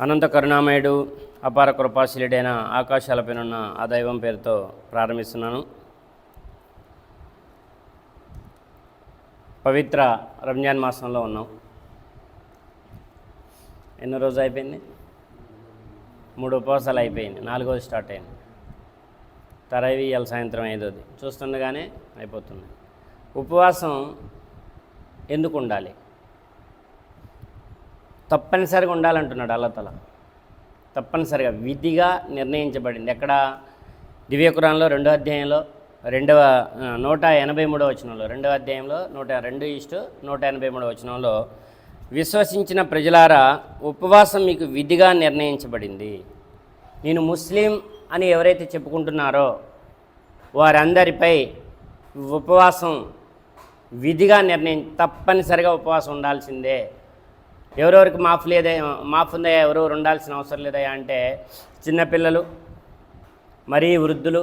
అనంత కరుణామయుడు అపార కృపాశీలుడైన ఆకాశాలపైన ఉన్న ఆ దైవం పేరుతో ప్రారంభిస్తున్నాను. పవిత్ర రంజాన్ మాసంలో ఉన్నాం. ఎన్నో రోజు అయిపోయింది? మూడు ఉపవాసాలు అయిపోయింది. నాలుగోది స్టార్ట్ అయింది. తరవి ఇవాళ సాయంత్రం ఐదోది. చూస్తుండగానే అయిపోతుంది. ఉపవాసం ఎందుకు ఉండాలి? తప్పనిసరిగా ఉండాలంటున్నాడు అల్లతల. తప్పనిసరిగా విధిగా నిర్ణయించబడింది. ఎక్కడ? దివ్యకురాన్లో రెండో అధ్యాయంలో రెండవ నూట ఎనభై మూడవ వచనంలో. రెండవ అధ్యాయంలో నూట రెండు ఇస్టు నూట ఎనభై మూడవ వచనంలో విశ్వసించిన ప్రజలారా ఉపవాసం మీకు విధిగా నిర్ణయించబడింది. నేను ముస్లిం అని ఎవరైతే చెప్పుకుంటున్నారో వారందరిపై ఉపవాసం విధిగా నిర్ణయం తప్పనిసరిగా ఉపవాసం ఉండాల్సిందే. ఎవరెవరికి మాఫ్ లేదా మాఫ్ ఉందా ఎవరెవరు ఉండాల్సిన అవసరం లేదా అంటే చిన్నపిల్లలు మరీ వృద్ధులు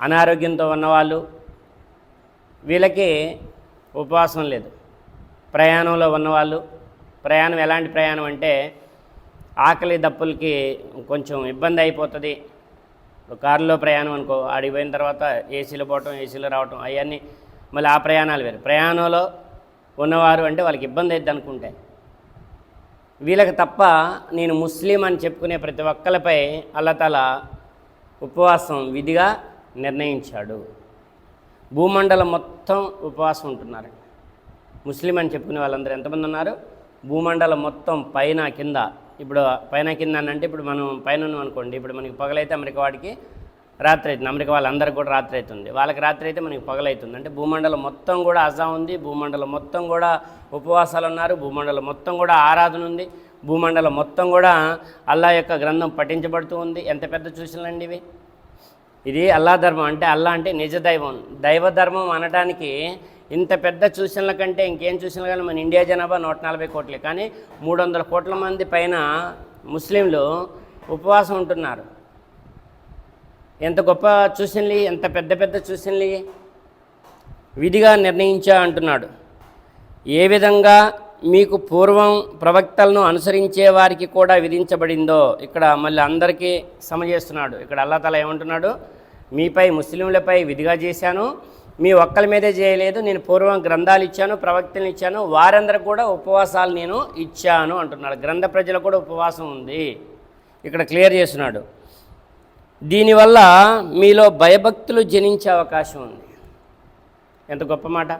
అనారోగ్యంతో ఉన్నవాళ్ళు వీళ్ళకి ఉపవాసం లేదు. ప్రయాణంలో ఉన్నవాళ్ళు ప్రయాణం ఎలాంటి ప్రయాణం అంటే ఆకలి దప్పులకి కొంచెం ఇబ్బంది అయిపోతుంది. కారులో ప్రయాణం అనుకో ఆడిపోయిన తర్వాత ఏసీలో పోవటం ఏసీలో రావటం అవన్నీ మళ్ళీ ఆ ప్రయాణాలు వేరు. ప్రయాణంలో ఉన్నవారు అంటే వాళ్ళకి ఇబ్బంది అవుతుంది అనుకుంటే. వీళ్ళకి తప్ప నేను ముస్లిం అని చెప్పుకునే ప్రతి ఒక్కరిపై అల్లతల ఉపవాసం విధిగా నిర్ణయించాడు. భూమండలం మొత్తం ఉపవాసం ఉంటున్నారు. ముస్లిం అని చెప్పుకునే వాళ్ళందరూ ఎంతమంది ఉన్నారు? భూమండలం మొత్తం పైన కింద. ఇప్పుడు పైన కింద అని అంటే ఇప్పుడు మనం పైన అనుకోండి. ఇప్పుడు మనకి పగలైతే అమెరికా వాడికి రాత్రి అవుతుంది. అమెరికా వాళ్ళందరికీ కూడా రాత్రి అవుతుంది. వాళ్ళకి రాత్రి అయితే మనకి పగలవుతుంది అంటే భూమండలం మొత్తం కూడా అజా ఉంది. భూమండలం మొత్తం కూడా ఉపవాసాలు ఉన్నారు. భూమండలం మొత్తం కూడా ఆరాధన ఉంది. భూమండలం మొత్తం కూడా అల్లా యొక్క గ్రంథం పఠించబడుతూ ఉంది. ఎంత పెద్ద సూచనలండి ఇవి? ఇది అల్లా ధర్మం. అంటే అల్లా అంటే నిజ దైవం. దైవ ధర్మం అనడానికి ఇంత పెద్ద సూచనల కంటే ఇంకేం సూచనలు కానీ మన ఇండియా జనాభా నూట నలభై కోట్లే. కానీ మూడు వందల కోట్ల మంది పైన ముస్లింలు ఉపవాసం ఉంటున్నారు. ఎంత గొప్ప సూచనలు ఎంత పెద్ద పెద్ద సూచనలు విధిగా నిర్ణయించా అంటున్నాడు. ఏ విధంగా మీకు పూర్వం ప్రవక్తలను అనుసరించే వారికి కూడా విధించబడిందో ఇక్కడ మళ్ళీ అందరికీ సమజేస్తున్నాడు ఇక్కడ అల్లాతల ఏమంటున్నాడు? మీపై ముస్లింలపై విధిగా చేశాను మీ ఒక్కరి మీదే చేయలేదు నేను పూర్వం గ్రంథాలు ఇచ్చాను ప్రవక్తలు ఇచ్చాను వారందరూ కూడా ఉపవాసాలు నేను ఇచ్చాను అంటున్నాడు. గ్రంథ ప్రజలు కూడా ఉపవాసం ఉంది. ఇక్కడ క్లియర్ చేస్తున్నాడు. దీనివల్ల మీలో భయభక్తులు జనించే అవకాశం ఉంది. ఎంత గొప్ప మాట.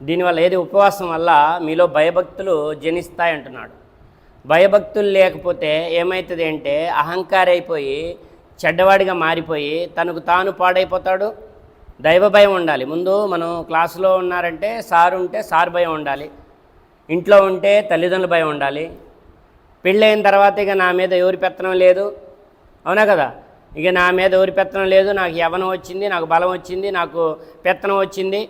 దీనివల్ల ఏది ఉపవాసం వల్ల మీలో భయభక్తులు జనిస్తాయి అంటున్నాడు భయభక్తులు లేకపోతే ఏమవుతుంది అంటే అహంకారైపోయి అయిపోయి చెడ్డవాడిగా మారిపోయి తనకు తాను పాడైపోతాడు. దైవ భయం ఉండాలి. ముందు మనం క్లాసులో ఉన్నారంటే సార్ ఉంటే సార్ భయం ఉండాలి. ఇంట్లో ఉంటే తల్లిదండ్రుల భయం ఉండాలి. పెళ్ళైన తర్వాత ఇక నా మీద ఎవరి పెత్తనం లేదు. అవునా కదా? ఇక నా మీద ఎవరి పెత్తనం లేదు నాకు యవనం వచ్చింది నాకు బలం వచ్చింది నాకు పెత్తనం వచ్చింది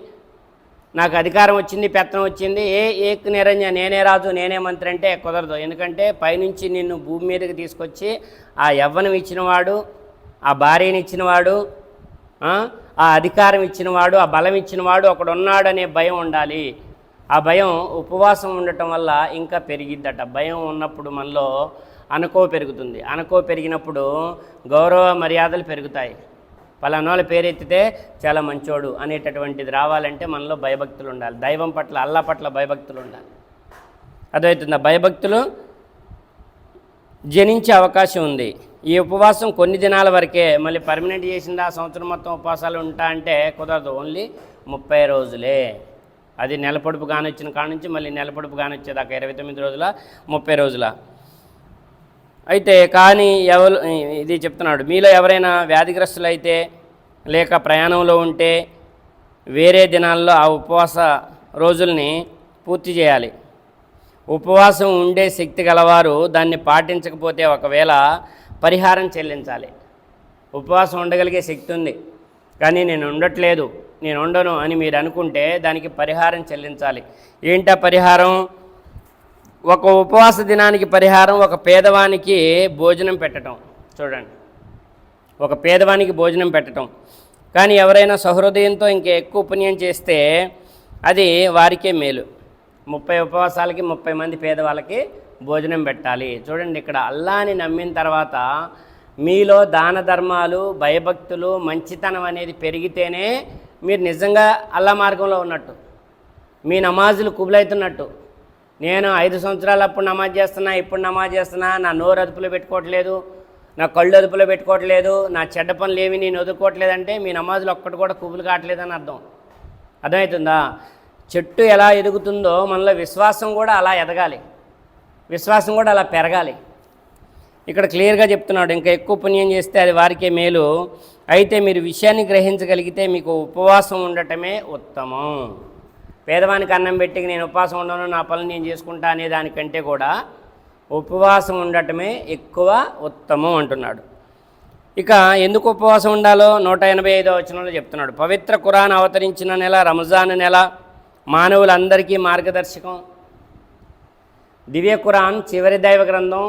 నాకు అధికారం వచ్చింది పెత్తనం వచ్చింది. ఏ ఏక్ నిరంజన నేనే రాజు నేనే మంత్రి అంటే కుదరదు. ఎందుకంటే పైనుంచి నిన్ను భూమి మీదకి తీసుకొచ్చి ఆ యవ్వనం ఇచ్చినవాడు ఆ భార్యని ఇచ్చినవాడు ఆ, అధికారం ఇచ్చినవాడు ఆ బలం ఇచ్చినవాడు ఒకడు ఉన్నాడనే భయం ఉండాలి. ఆ భయం ఉపవాసం ఉండటం వల్ల ఇంకా పెరిగిద్దట. భయం ఉన్నప్పుడు మనలో అనుకో పెరుగుతుంది. అనుకో పెరిగినప్పుడు గౌరవ మర్యాదలు పెరుగుతాయి. పలానోళ్ళ వాళ్ళ పేరెత్తితే చాలా మంచోడు అనేటటువంటిది రావాలంటే మనలో భయభక్తులు ఉండాలి. దైవం పట్ల అల్లా పట్ల భయభక్తులు ఉండాలి. అదవుతుందా భయభక్తులు జనించే అవకాశం ఉంది. ఈ ఉపవాసం కొన్ని దినాల వరకే మళ్ళీ పర్మనెంట్ చేసింది? ఆ సంవత్సరం మొత్తం ఉపవాసాలు ఉంటా అంటే కుదరదు. ఓన్లీ ముప్పై రోజులే. అది నెల పొడుపు కానొచ్చిన కాడ నుంచి మళ్ళీ నెల పొడుపు కానొచ్చేదాకా ఇరవై తొమ్మిది రోజుల ముప్పై రోజుల. అయితే కానీ ఎవరు ఇది చెప్తున్నాడు మీలో ఎవరైనా వ్యాధిగ్రస్తులైతే లేక ప్రయాణంలో ఉంటే వేరే దినాల్లో ఆ ఉపవాస రోజుల్ని పూర్తి చేయాలి. ఉపవాసం ఉండే శక్తి గలవారు దాన్ని పాటించకపోతే ఒకవేళ పరిహారం చెల్లించాలి. ఉపవాసం ఉండగలిగే శక్తి ఉంది. కానీ నేను ఉండట్లేదు. నేను ఉండను అని మీరు అనుకుంటే దానికి పరిహారం చెల్లించాలి. ఏంటా పరిహారం? ఒక ఉపవాస దినానికి పరిహారం ఒక పేదవానికి భోజనం పెట్టడం చూడండి. ఒక పేదవానికి భోజనం పెట్టడం కానీ ఎవరైనా సహృదయంతో ఇంకా ఎక్కువ పుణ్యం చేస్తే అది వారికే మేలు. ముప్పై ఉపవాసాలకి ముప్పై మంది పేదవాళ్ళకి భోజనం పెట్టాలి. చూడండి ఇక్కడ అల్లాని నమ్మిన తర్వాత మీలో దాన ధర్మాలు భయభక్తులు మంచితనం అనేది పెరిగితేనే మీరు నిజంగా అల్లా మార్గంలో ఉన్నట్టు మీ నమాజులు కుబులవుతున్నట్టు నేను ఐదు సంవత్సరాలు అప్పుడు నమాజ్ చేస్తున్నా ఇప్పుడు నమాజ్ చేస్తున్నా నా నోరు అదుపులో పెట్టుకోవట్లేదు నా కళ్ళు అదుపులో పెట్టుకోవట్లేదు నా చెడ్డ పనులు ఏమి నేను వదులుకోవట్లేదంటే మీ నమాజులు ఒక్కటి కూడా కుబులు కావట్లేదని అర్థం. అర్థమవుతుందా? చెట్టు ఎలా ఎదుగుతుందో మనలో విశ్వాసం కూడా అలా ఎదగాలి. విశ్వాసం కూడా అలా పెరగాలి. ఇక్కడ క్లియర్గా చెప్తున్నాడు ఇంకా ఎక్కువ పుణ్యం చేస్తే అది వారికే మేలు. అయితే మీరు విషయాన్ని గ్రహించగలిగితే మీకు ఉపవాసం ఉండటమే ఉత్తమం. పేదవానికి అన్నం పెట్టి నేను ఉపవాసం ఉండను నా పనులు నేను చేసుకుంటా అనే దానికంటే కూడా ఉపవాసం ఉండటమే ఎక్కువ ఉత్తమం అంటున్నాడు. ఇక ఎందుకు ఉపవాసం ఉండాలో నూట ఎనభై ఐదో వచనంలో చెప్తున్నాడు. పవిత్ర ఖురాన్ అవతరించిన నెల రంజాన్ నెల మానవులందరికీ మార్గదర్శకం. దివ్య ఖురాన్ చివరి దైవ గ్రంథం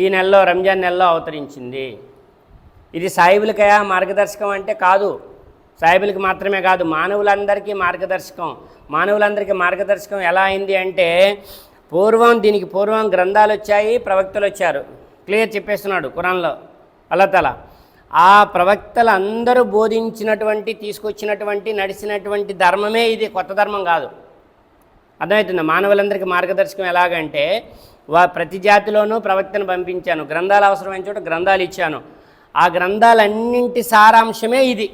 ఈ నెలలో రంజాన్ నెలలో అవతరించింది. ఇది సాయిబులకయా మార్గదర్శకం అంటే కాదు. సాయిబులకి మాత్రమే కాదు మానవులందరికీ మార్గదర్శకం. మానవులందరికీ మార్గదర్శకం ఎలా అయింది అంటే పూర్వం దీనికి పూర్వం గ్రంథాలు వచ్చాయి ప్రవక్తలు వచ్చారు. క్లియర్ చెప్పేస్తున్నాడు కురాన్లో. అల్లతల ఆ ప్రవక్తలు అందరూ బోధించినటువంటి తీసుకొచ్చినటువంటి నడిచినటువంటి ధర్మమే ఇది కొత్త ధర్మం కాదు. అర్థమవుతుంది? మానవులందరికీ మార్గదర్శకం ఎలాగంటే వా ప్రతి జాతిలోనూ ప్రవక్తను పంపించాను. గ్రంథాలు అవసరమైన చోట గ్రంథాలు ఇచ్చాను. ఆ గ్రంథాలన్నింటి సారాంశమే ఇది.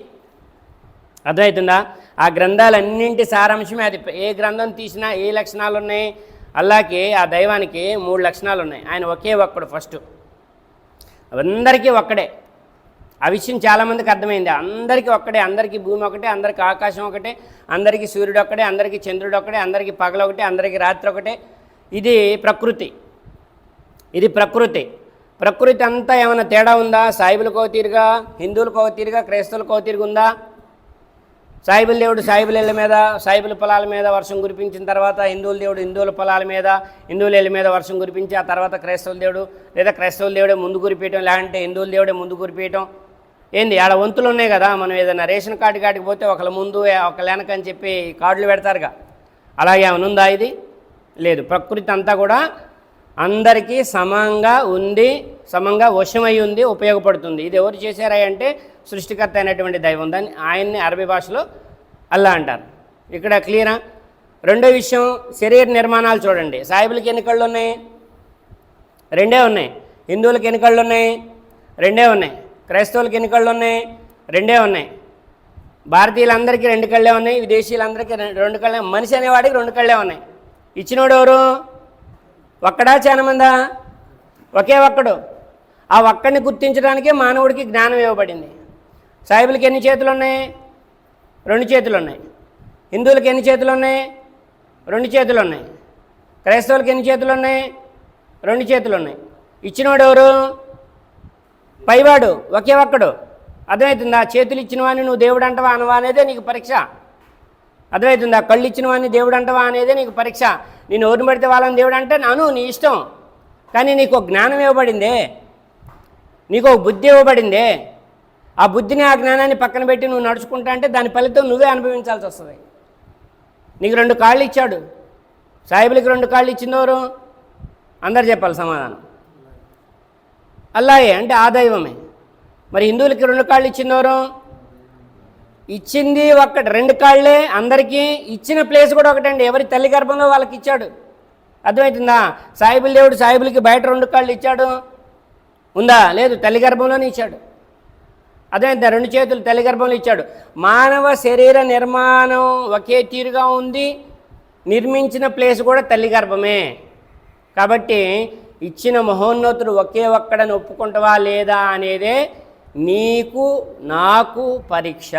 అర్థమవుతుందా? ఆ గ్రంథాలన్నింటి సారాంశమే అది. ఏ గ్రంథం తీసినా ఏ లక్షణాలు ఉన్నాయి అల్లాకి ఆ దైవానికి మూడు లక్షణాలు ఉన్నాయి ఆయన ఒకే ఒక్కడు ఫస్ట్. అందరికీ ఒక్కడే. ఆ విషయం చాలామందికి అర్థమైంది. అందరికీ ఒక్కడే. అందరికీ భూమి ఒకటే అందరికీ ఆకాశం ఒకటే అందరికీ సూర్యుడు ఒక్కడే అందరికీ చంద్రుడు ఒక్కడే అందరికీ పగలు ఒకటే అందరికీ రాత్రి ఒకటే. ఇది ప్రకృతి. ఇది ప్రకృతి. ప్రకృతి అంతా ఏమైనా తేడా ఉందా? సాయిబులకో ఒక తీరుగా హిందువులకు ఒక తీరుగా క్రైస్తవులకు ఉందా? సాయిబుల దేవుడు సాయిబుల ఇళ్ళ మీద సాయిబుల పొలాల మీద వర్షం కురిపించిన తర్వాత హిందువుల దేవుడు హిందువుల పొలాల మీద హిందువుల ఇళ్ళ మీద వర్షం కురిపించి ఆ తర్వాత క్రైస్తవుల దేవుడు లేదా క్రైస్తవుల దేవుడే ముందు కురిపించడం లేదంటే హిందువుల దేవుడే ముందు కురిపించడం ఏంది? ఆడ వంతులు ఉన్నాయి కదా మనం ఏదైనా రేషన్ కార్డు కాడికి పోతే ఒకళ్ళ ముందు ఒకళ్ళ వెనక అని చెప్పి కార్డులు పెడతారుగా. అలాగే ఏమైనా ఉందా ఇది? లేదు. ప్రకృతి అంతా కూడా అందరికీ సమంగా ఉంది సమంగా వశమై ఉంది ఉపయోగపడుతుంది. ఇది ఎవరు చేశారా అంటే సృష్టికర్త అయినటువంటి దైవం. దాన్ని ఆయన్ని అరబీ భాషలో అల్లా అంటారు. ఇక్కడ క్లియరా? రెండో విషయం శరీర నిర్మాణాలు చూడండి. సాయిబులకి ఎన్ని కళ్ళు ఉన్నాయి? రెండే ఉన్నాయి. హిందువులకి ఎన్ని కళ్ళు ఉన్నాయి? రెండే ఉన్నాయి. క్రైస్తవులకి ఎన్ని కళ్ళు ఉన్నాయి? రెండే ఉన్నాయి. భారతీయులందరికీ రెండు కళ్ళే ఉన్నాయి విదేశీయులందరికీ రెండు కళ్ళే మనిషి అనేవాడికి రెండు కళ్ళే ఉన్నాయి. ఇచ్చినోడు ఎవరు ఒక్కడా చాలా ఒకే ఒక్కడు. ఆ ఒక్కడిని గుర్తించడానికే మానవుడికి జ్ఞానం ఇవ్వబడింది. సాయిబులకి ఎన్ని చేతులు ఉన్నాయి రెండు చేతులు ఉన్నాయి హిందువులకి ఎన్ని చేతులు ఉన్నాయి రెండు చేతులు ఉన్నాయి క్రైస్తవులకి ఎన్ని చేతులు ఉన్నాయి రెండు చేతులు ఉన్నాయి ఇచ్చినోడు ఎవరు పైవాడు ఒకే ఒక్కడు. అర్థమవుతుందా? చేతులు ఇచ్చినవాని నువ్వు దేవుడు అంటవా అనవా అనేదే నీకు పరీక్ష. అర్థమవుతుందా? కళ్ళు ఇచ్చిన వాడిని దేవుడు అంటవా అనేదే నీకు పరీక్ష. నేను ఎవరిని పడితే వాళ్ళని దేవుడు అంటే నాను నీ ఇష్టం. కానీ నీకు జ్ఞానం ఇవ్వబడిందే. నీకు ఒక బుద్ధి ఇవ్వబడిందే. ఆ బుద్ధిని ఆ జ్ఞానాన్ని పక్కన పెట్టి నువ్వు నడుచుకుంటా అంటే దాని ఫలితం నువ్వే అనుభవించాల్సి వస్తుంది. నీకు రెండు కాళ్ళు ఇచ్చాడు. సాయిబులకి రెండు కాళ్ళు ఇచ్చిందెవరు అందరు చెప్పాలి సమాధానం. అల్లాయే అంటే ఆ దైవమే. మరి హిందువులకి రెండు కాళ్ళు ఇచ్చిందెవరు ఇచ్చింది ఒక్కటి రెండు కాళ్ళే అందరికీ. ఇచ్చిన ప్లేస్ కూడా ఒకటండి. ఎవరి తల్లి గర్భంలో వాళ్ళకి ఇచ్చాడు. అర్థమవుతుందా సాయిబుల దేవుడు సాయిబులకి బయట రెండు కాళ్ళు ఇచ్చాడు. ఉందా? లేదు తల్లి గర్భంలోనే ఇచ్చాడు. అదే రెండు చేతులు తల్లి గర్భంలో ఇచ్చాడు. మానవ శరీర నిర్మాణం ఒకే తీరుగా ఉంది. నిర్మించిన ప్లేస్ కూడా తల్లి గర్భమే. కాబట్టి ఇచ్చిన మహోన్నతుడు ఒకే ఒక్కడని ఒప్పుకుంటావా లేదా అనేదే నీకు నాకు పరీక్ష.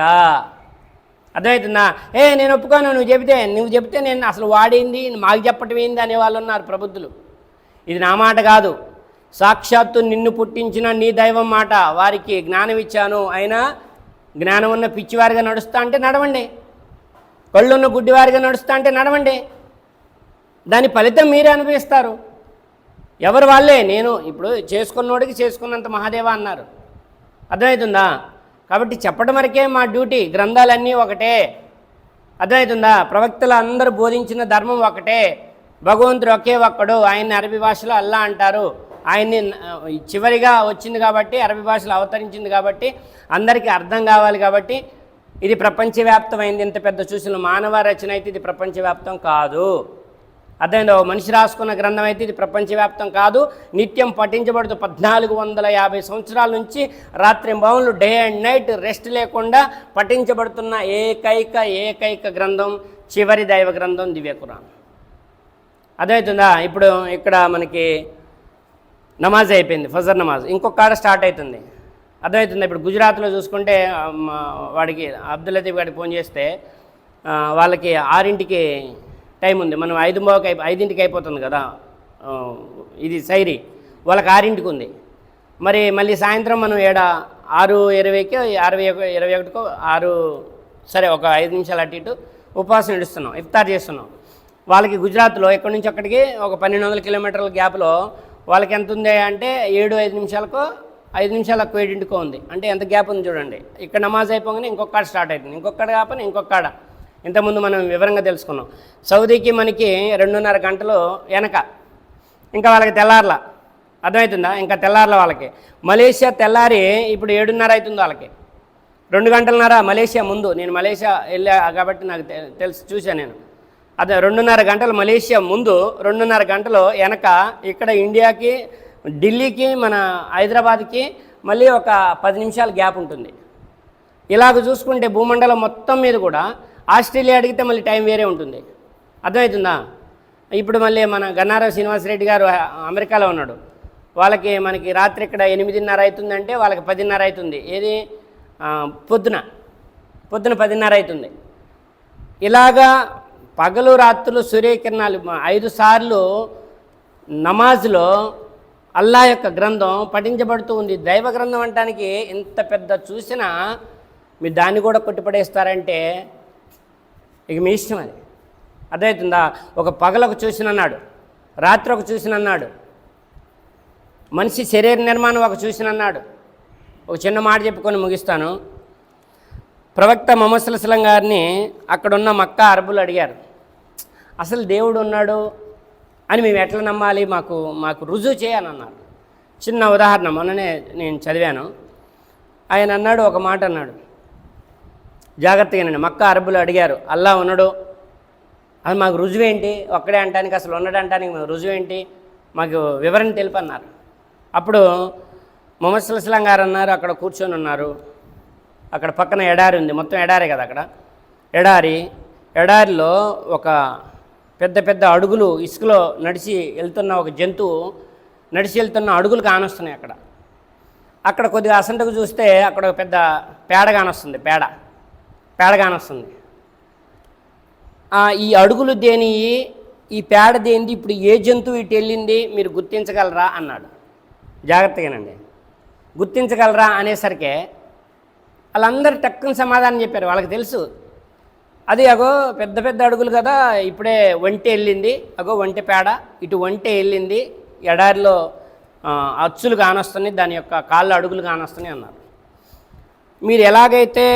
అర్థమవుతుందా ఏ నేను ఒప్పుకోను నువ్వు చెబితే నువ్వు చెబితే నేను అసలు వాడింది మాకు చెప్పటం ఏంది అనే వాళ్ళు ఉన్నారు ప్రబుద్ధులు. ఇది నా మాట కాదు. సాక్షాత్తు నిన్ను పుట్టించిన నీ దైవం మాట. వారికి జ్ఞానం ఇచ్చాను. అయినా జ్ఞానం ఉన్న పిచ్చివారిగా నడుస్తా అంటే నడవండి. కళ్ళున్న గుడ్డివారిగా నడుస్తా అంటే నడవండి. దాని ఫలితం మీరే అనుభవిస్తారు. ఎవరు వాళ్ళే? నేను ఇప్పుడు చేసుకున్నోడికి చేసుకున్నంత మహాదేవ అన్నారు. అర్థమవుతుందా? కాబట్టి చెప్పడం వరకే మా డ్యూటీ గ్రంథాలన్నీ ఒకటే. అర్థమవుతుందా? ప్రవక్తలు అందరూ బోధించిన ధర్మం ఒకటే. భగవంతుడు ఒకే ఒక్కడు. ఆయన్ని అరబీ భాషలో అల్లా అంటారు. ఆయన్ని చివరిగా వచ్చింది కాబట్టి అరబీ భాషలో అవతరించింది కాబట్టి అందరికీ అర్థం కావాలి కాబట్టి ఇది ప్రపంచవ్యాప్తమైంది. ఇంత పెద్ద చూసిన మానవ రచన అయితే ఇది ప్రపంచవ్యాప్తం కాదు. అర్థమైంది? మనిషి రాసుకున్న గ్రంథం అయితే ఇది ప్రపంచవ్యాప్తం కాదు. నిత్యం పఠించబడుతూ పద్నాలుగు వందల యాభై సంవత్సరాల నుంచి రాత్రి బావులు డే అండ్ నైట్ రెస్ట్ లేకుండా పఠించబడుతున్న ఏకైక ఏకైక గ్రంథం చివరి దైవ గ్రంథం దివ్యకురాన్ అదవుతుందా ఇప్పుడు ఇక్కడ మనకి నమాజ్ అయిపోయింది ఫజర్ నమాజ్. ఇంకొక కాడ స్టార్ట్ అవుతుంది. అర్థమవుతుంది? ఇప్పుడు గుజరాత్లో చూసుకుంటే వాడికి అబ్దుల్ లతీఫ్ గారికి ఫోన్ చేస్తే వాళ్ళకి ఆరింటికి టైం ఉంది. మనం ఐదు మోకి అయిపో ఐదింటికి అయిపోతుంది కదా. ఇది సైరి. వాళ్ళకి ఆరింటికి ఉంది. మరి మళ్ళీ సాయంత్రం మనం ఏడ ఆరు ఇరవైకి అరవై ఒక- ఇరవై ఒకటికో ఆరు సరే ఒక ఐదు నిమిషాలు అటు ఇటు ఉపవాసం నడుస్తున్నాం ఇఫ్తార్ చేస్తున్నాం. వాళ్ళకి గుజరాత్లో ఎక్కడి నుంచి అక్కడికి ఒక పన్నెండు వందల కిలోమీటర్ల గ్యాప్లో వాళ్ళకి ఎంత ఉంది అంటే ఏడు ఐదు నిమిషాలకో ఐదు నిమిషాలకు ఏడింటికో ఉంది. అంటే ఎంత గ్యాప్ ఉంది చూడండి. ఇక్కడ నమాజ్ అయిపోగానే ఇంకొక స్టార్ట్ అవుతుంది. ఇంకొక కాడ కాపని ఇంకొక కాడ. ఇంతకుముందు మనం వివరంగా తెలుసుకున్నాం. సౌదీకి మనకి రెండున్నర గంటలు వెనక. ఇంకా వాళ్ళకి తెల్లార్ల. అర్థమవుతుందా? ఇంకా తెల్లార్ల వాళ్ళకి. మలేషియా తెల్లారి ఇప్పుడు ఏడున్నర అవుతుంది వాళ్ళకి. రెండు గంటలన్నర మలేషియా ముందు. నేను మలేషియా వెళ్ళా కాబట్టి నాకు తెలుసు చూశాను నేను. అదే రెండున్నర గంటలు మలేషియా ముందు రెండున్నర గంటలు వెనక ఇక్కడ ఇండియాకి ఢిల్లీకి మన హైదరాబాద్కి మళ్ళీ ఒక పది నిమిషాల గ్యాప్ ఉంటుంది. ఇలాగ చూసుకుంటే భూమండలం మొత్తం మీద కూడా ఆస్ట్రేలియా అడిగితే మళ్ళీ టైం వేరే ఉంటుంది. అర్థమవుతుందా? ఇప్పుడు మళ్ళీ మన గన్నారావు శ్రీనివాసరెడ్డి గారు అమెరికాలో ఉన్నాడు. వాళ్ళకి మనకి రాత్రి ఇక్కడ ఎనిమిదిన్నర అవుతుందంటే వాళ్ళకి పదిన్నర అవుతుంది. ఏది? పొద్దున. పొద్దున పదిన్నర అవుతుంది. ఇలాగా పగలు రాత్రులు సూర్యకిరణాలు ఐదు సార్లు నమాజ్లో అల్లా యొక్క గ్రంథం పఠించబడుతూ ఉంది. దైవ గ్రంథం అంటానికి ఇంత పెద్ద చూసినా మీరు దాన్ని కూడా కొట్టిపడేస్తారంటే ఇక మీ ఇష్టం అది. అర్థమవుతుందా ఒక పగలకు చూసినన్నాడు రాత్రి ఒక చూసినన్నాడు మనిషి శరీర నిర్మాణం ఒక చూసినన్నాడు. ఒక చిన్న మాట చెప్పుకొని ముగిస్తాను. ప్రవక్త మమసలసలం గారిని అక్కడున్న మక్క అరబులు అడిగారు. అసలు దేవుడు ఉన్నాడు అని మేము ఎట్లా నమ్మాలి? మాకు మాకు రుజువు చేయని చిన్న ఉదాహరణ మొన్ననే నేను చదివాను. ఆయన అన్నాడు ఒక మాట అన్నాడు. జాగ్రత్తగానండి మక్కా అరబులు అడిగారు. అల్లా ఉన్నాడు. అది మాకు రుజువేంటి ఒక్కడే అంటానికి అసలు ఉండడానికి అంటానికి మాకు రుజువేంటి మాకు వివరణ తెలుపన్నారు. అప్పుడు మొహమ్మద్ సుల్లాం గారు అన్నారు అక్కడ కూర్చొని ఉన్నారు. అక్కడ పక్కన ఎడారి ఉంది. మొత్తం ఎడారే కదా అక్కడ. ఎడారి ఎడారిలో ఒక పెద్ద పెద్ద అడుగులు ఇసుకలో నడిచి వెళ్తున్న ఒక జంతువు నడిచి వెళ్తున్న అడుగులు కానొస్తున్నాయి అక్కడ. అక్కడ కొద్దిగా అసంటకు చూస్తే అక్కడ ఒక పెద్ద పేడ కానొస్తుంది పేడ. పేడ కానొస్తుంది ఈ అడుగులు దేని ఈ పేడ దేనిది? ఇప్పుడు ఏ జంతువు ఇటు వెళ్ళింది? మీరు గుర్తించగలరా? అన్నాడు. జాగ్రత్తగానండి. గుర్తించగలరా? అనేసరికి వాళ్ళందరూ టక్కున సమాధానం చెప్పారు. వాళ్ళకి తెలుసు. అది అగో పెద్ద పెద్ద అడుగులు కదా ఇప్పుడే వంట వెళ్ళింది. అగో ఒంటె పేడ ఇటు వంట వెళ్ళింది. ఎడారిలో అచ్చులు కానొస్తున్నాయి. దాని యొక్క కాళ్ళు అడుగులు కానొస్తున్నాయి అన్నారు. మీరు ఎలాగైతే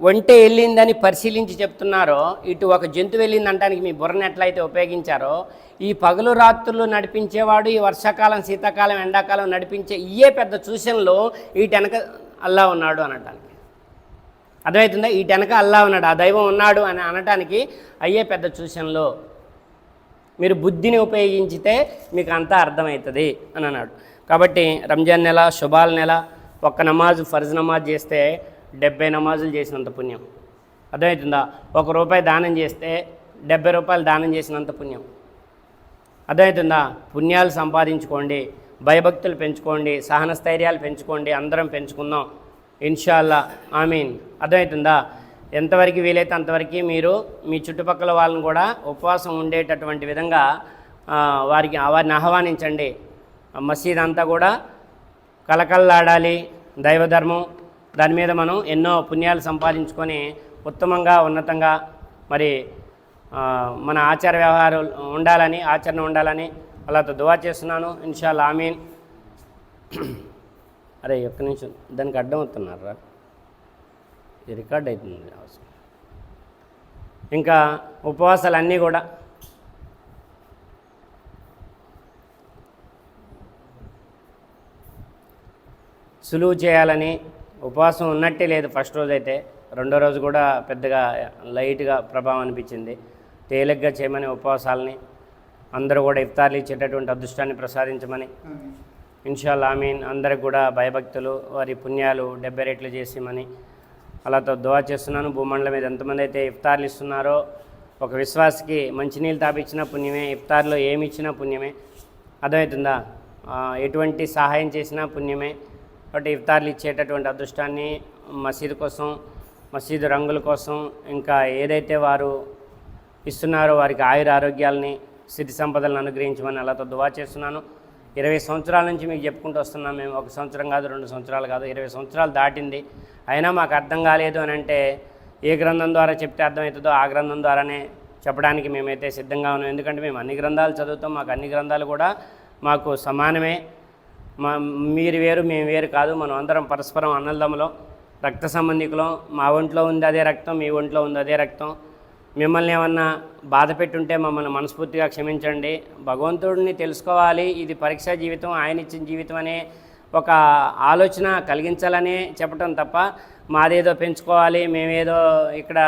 ఒంటె వెళ్ళిందని పరిశీలించి చెప్తున్నారో ఇటు ఒక జంతువు వెళ్ళిందంటానికి మీ బుర్రను ఎట్లయితే ఉపయోగించారో ఈ పగలు రాత్రులు నడిపించేవాడు ఈ వర్షాకాలం శీతాకాలం ఎండాకాలం నడిపించే ఇయే పెద్ద సూచనలు ఈటెనక వెనక అల్లా ఉన్నాడు అనటానికి. అర్థమవుతుందా? ఈటెనక అల్లా ఉన్నాడు ఆ దైవం ఉన్నాడు అని అనటానికి అయ్యే పెద్ద సూచనలు మీరు బుద్ధిని ఉపయోగించితే మీకు అంతా అర్థమవుతుంది అని అన్నాడు. కాబట్టి రంజాన్ నెల శుభాల నెల ఒక్క నమాజ్ ఫర్జ్ నమాజ్ చేస్తే డెబ్బై నమాజులు చేసినంత పుణ్యం. అర్థమవుతుందా? ఒక రూపాయి దానం చేస్తే డెబ్బై రూపాయలు దానం చేసినంత పుణ్యం. అర్థమవుతుందా? పుణ్యాలు సంపాదించుకోండి భయభక్తులు పెంచుకోండి సహన స్థైర్యాలు పెంచుకోండి అందరం పెంచుకుందాం. ఇన్షాల్లా. మీన్ అర్థమవుతుందా? ఎంతవరకు వీలైతే అంతవరకు మీరు మీ చుట్టుపక్కల వాళ్ళని కూడా ఉపవాసం ఉండేటటువంటి విధంగా వారికి వారిని ఆహ్వానించండి. మసీద్ అంతా కూడా కలకల్లాడాలి దైవధర్మం దాని మీద మనం ఎన్నో పుణ్యాలు సంపాదించుకొని ఉత్తమంగా ఉన్నతంగా మరి మన ఆచార వ్యవహారం ఉండాలని ఆచరణ ఉండాలని వాళ్ళతో దువా చేస్తున్నాను. ఇన్షాల్ ఆమీన్. అరే ఒక్క నిమిషం. దానికి అడ్డం అవుతున్నారా ఇది రికార్డ్ అవుతుంది అవసరం. ఇంకా ఉపవాసాలు అన్నీ కూడా. సులువు చేయాలని ఉపవాసం ఉన్నట్టే లేదు ఫస్ట్ రోజు అయితే. రెండో రోజు కూడా పెద్దగా లైట్గా ప్రభావం అనిపించింది. తేలిగ్గా చేయమని ఉపవాసాలని అందరూ కూడా ఇఫ్తార్లు ఇచ్చేటటువంటి అదృష్టాన్ని ప్రసాదించమని. ఇన్షాల్ ఆమీన్. అందరికి కూడా భయభక్తులు వారి పుణ్యాలు డెబ్బై రెట్లు చేసిమని అలాతో దువా చేస్తున్నాను. భూమండలం మీద ఎంతమంది అయితే ఇఫ్తార్లు ఇస్తున్నారో ఒక విశ్వాసకి మంచినీళ్ళు తాపించిన పుణ్యమే ఇఫ్తార్లో ఏమి ఇచ్చినా పుణ్యమే. అర్థమవుతుందా? ఎటువంటి సహాయం చేసినా పుణ్యమే. కాబట్టి ఇఫ్తార్లు ఇచ్చేటటువంటి అదృష్టాన్ని మసీదు కోసం మసీదు రంగుల కోసం ఇంకా ఏదైతే వారు ఇస్తున్నారో వారికి ఆయుర ఆరోగ్యాలని సిద్ధి సంపదలను అనుగ్రహించమని అలాతో దువా చేస్తున్నాను. ఇరవై సంవత్సరాల నుంచి మీకు చెప్పుకుంటూ వస్తున్నాం మేము. ఒక సంవత్సరం కాదు రెండు సంవత్సరాలు కాదు ఇరవై సంవత్సరాలు దాటింది. అయినా మాకు అర్థం కాలేదు అని అంటే ఏ గ్రంథం ద్వారా చెప్తే అర్థమవుతుందో ఆ గ్రంథం ద్వారానే చెప్పడానికి మేమైతే సిద్ధంగా ఉన్నాం. ఎందుకంటే మేము అన్ని గ్రంథాలు చదువుతాం. మాకు అన్ని గ్రంథాలు కూడా మాకు సమానమే. మా మీరు వేరు మేము వేరు కాదు. మనం అందరం పరస్పరం అన్నదమ్ములం రక్త సంబంధికులం. మా ఒంట్లో ఉంది అదే రక్తం మీ ఒంట్లో ఉంది అదే రక్తం. మిమ్మల్ని ఏమన్నా బాధ పెట్టుంటే మమ్మల్ని మనస్ఫూర్తిగా క్షమించండి. భగవంతుడిని తెలుసుకోవాలి. ఇది పరీక్షా జీవితం ఆయన ఇచ్చిన జీవితం అనే ఒక ఆలోచన కలిగించాలనే చెప్పటం తప్ప మాదేదో పెంచుకోవాలి మేమేదో ఇక్కడ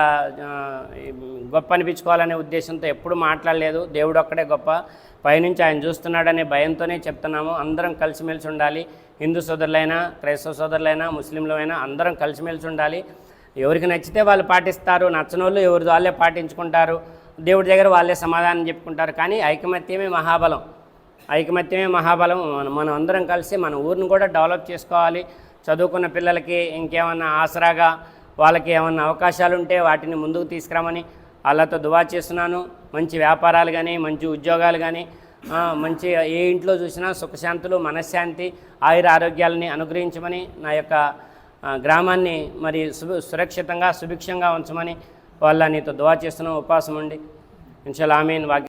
గొప్ప అనిపించుకోవాలనే ఉద్దేశంతో ఎప్పుడు మాట్లాడలేదు. దేవుడు ఒక్కడే గొప్ప. పైనుంచి ఆయన చూస్తున్నాడనే భయంతోనే చెప్తున్నాము. అందరం కలిసిమెలిసి ఉండాలి. హిందూ సోదరులైనా క్రైస్తవ సోదరులైనా ముస్లింలైనా అందరం కలిసిమెలిసి ఉండాలి. ఎవరికి నచ్చితే వాళ్ళు పాటిస్తారు. నచ్చని వాళ్ళు ఎవరి వాళ్ళే పాటించుకుంటారు. దేవుడి దగ్గర వాళ్ళే సమాధానం చెప్పుకుంటారు. కానీ ఐకమత్యమే మహాబలం. ఐకమత్యమే మహాబలం. మనం మనం అందరం కలిసి మన ఊరిని కూడా డెవలప్ చేసుకోవాలి. చదువుకున్న పిల్లలకి ఇంకేమన్నా ఆసరాగా వాళ్ళకి ఏమన్నా అవకాశాలు ఉంటే వాటిని ముందుకు తీసుకురామని వాళ్ళతో దువా చేస్తున్నాను. మంచి వ్యాపారాలు కానీ మంచి ఉద్యోగాలు కానీ మంచి ఏ ఇంట్లో చూసినా సుఖశాంతులు మనశ్శాంతి ఆయుర ఆరోగ్యాలని అనుగ్రహించమని నా యొక్క గ్రామాన్ని మరి సురక్షితంగా సుభిక్షంగా ఉంచమని వాళ్ళ నీతో దువా చేస్తున్నాం ఉపవాసం ఉండి ఇన్షాల్ ఆమెన్. వాక్య